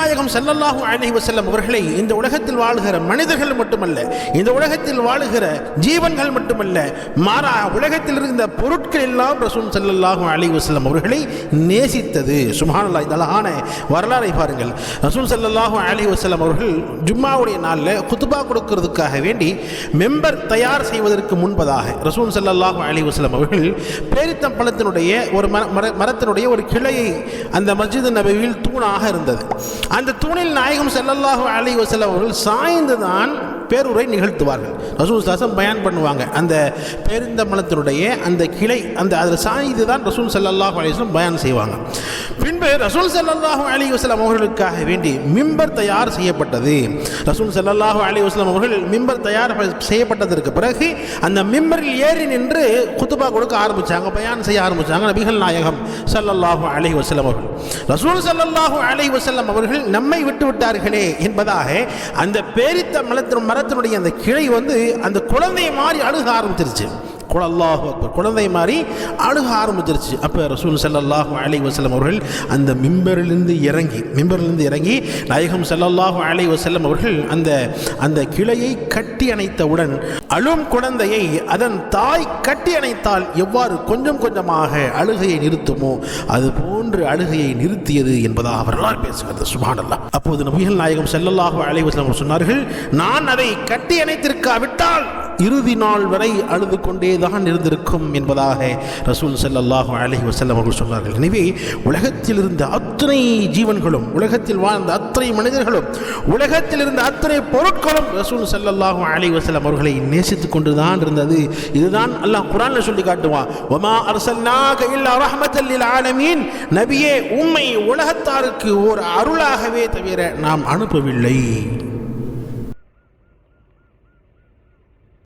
நாயகம் ஸல்லல்லாஹு அலைஹி செல்லும் அவர்களை இந்த உலகத்தில் வாழுகிற மனிதர்கள் மட்டுமல்ல இந்த உலகத்தில் வாழுகிற ஜீவன்கள் மட்டுமல்ல மாறா உலகத்தில் இருந்த பொருட்கள் எல்லாம் ரசூல் ஸல்லல்லாஹு அலைஹி செல்லும் அவர்களை நேசித்தது. சுமானல்லா இந்த அழகான வரலாறை பாருங்கள். ரசூல் ஸல்லல்லாஹு அலைஹி செல்லும் அவர்கள் ஜும்மாவுடைய நாளில் குத்துபா கொடுக்கிறதுக்காக வேண்டி மெம்பர் தயார் செய்வதற்கு முன்பதாக ரசூல் ஸல்லல்லாஹு அலைஹி வஸல்லம் அவர்கள் பேரித்தம் பழத்தினுடைய ஒரு மர மர- மரத்தினுடைய ஒரு கிளையை அந்த மஸ்ஜித் நபவியில் தூணாக இருந்தது. அந்த தூணில் நாயகம் ஸல்லல்லாஹு அலைஹி வஸல்லம் அவர்கள் சாய்ந்து தான் பேருரை நிகழ்த்துவார்கள். ரசூல் சாசம் பயன் பண்ணுவாங்க. அந்த பேரிந்தமலத்தினுடைய அந்த கிளை அந்த அதில் சாய்ந்து தான் ரசூல் சல்லாஹ் அலிஸ்லம் பயன் செய்வாங்க. பின்பு ரசூல் சல்லாஹூ அலி வஸ்லாம் அவர்களுக்காக வேண்டி மிம்பர் தயார் செய்யப்பட்டது. ரசூல் சல்லாஹூ அலி வஸ்லாம் அவர்கள் மிம்பர் தயார் செய்யப்பட்டதற்கு பிறகு அந்த மிம்பரில் ஏறி நின்று குத்துபா கொடுக்க ஆரம்பித்தாங்க பயன் செய்ய ஆரம்பித்தாங்க நபிகள் நாயகம் ஸல்லல்லாஹு அலி வஸ்லம் அவர்கள். ரசூல் ஸல்லல்லாஹு அலி வஸ்லம் அவர்கள் நம்மை விட்டு விட்டார்களே என்பதாக அந்த பேரித்த மலத்தின் மரத்தினுடைய அந்த கிளை வந்து அந்த குழந்தையை மாறி அழுக ஆரம்பிச்சிருச்சு. குல- அக்பர். குழந்தை மாதிரி அழுக ஆரம்பிச்சிருச்சு. அப்போ ரசூல் ஸல்லல்லாஹு அலைஹி வசலம் அவர்கள் அந்த மிம்பரிலிருந்து இறங்கி மிம்பரிலிருந்து இறங்கி நாயகம் ஸல்லல்லாஹு அலைஹி வஸல்லம் அவர்கள் அந்த அந்த கிளையை கட்டி அணைத்தவுடன் அழும் குழந்தையை அதன் தாய் கட்டி அணைத்தால் எவ்வாறு கொஞ்சம் கொஞ்சமாக அழுகையை நிறுத்துமோ அது போன்று அழுகையை நிறுத்தியது என்பதாக அவர்களால் பேசுகிறது. சுபானல்லா அப்போது நபிகள் நாயகம் செல்லல்லாஹு அலைஹி வஸல்லம் சொன்னார்கள் நான் அதை கட்டி அணைத்திருக்காவிட்டால் இறுதி நாள் வரை அழுது கொண்டே தான் இருந்திருக்கும் என்பதாக ரசூல் செல்லல்லாஹு அலஹி வசல்லம் அவர்கள் சொன்னார்கள் எனவே உலகத்தில் இருந்த அத்தனை ஜீவன்களும் உலகத்தில் வாழ்ந்த அத்தனை மனிதர்களும் உலகத்தில் இருந்த அத்தனை பொருட்களும் ரசூல் செல்லல்லாஹு அலைஹி வசல்லம் அவர்களை நேசித்துக் கொண்டு தான் இருந்தது. இதுதான் அல்லாஹ் குரான் சொல்லி காட்டுவான். வமா அரசல்லாக இல்லா ரஹமத்தல்லில் ஆலமீன். நபியே உம்மை உலகத்தாருக்கு ஒரு அருளாகவே தவிர நாம் அனுப்பவில்லை.